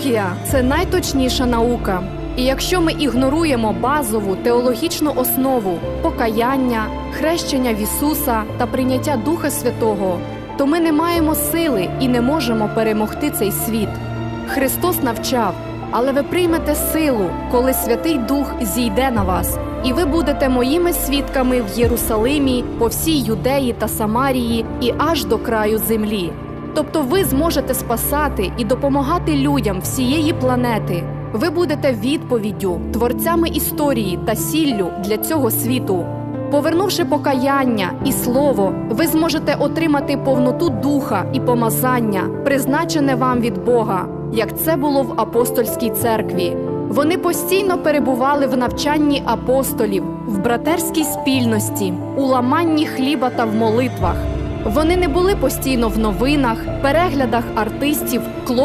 Теологія це найточніша наука. І якщо ми ігноруємо базову теологічну основу покаяння, хрещення в Ісуса та прийняття Духа Святого, то ми не маємо сили і не можемо перемогти цей світ. Христос навчав, але ви приймете силу, коли Святий Дух зійде на вас, і ви будете моїми свідками в Єрусалимі, по всій Юдеї та Самарії і аж до краю землі. Тобто ви зможете спасати і допомагати людям всієї планети. Ви будете відповіддю, творцями історії та сіллю для цього світу. Повернувши покаяння і слово, ви зможете отримати повноту духа і помазання, призначене вам від Бога, як це було в апостольській церкві. Вони постійно перебували в навчанні апостолів, в братерській спільності, у ламанні хліба та в молитвах. Вони не були постійно в новинах, переглядах артистів, клоунів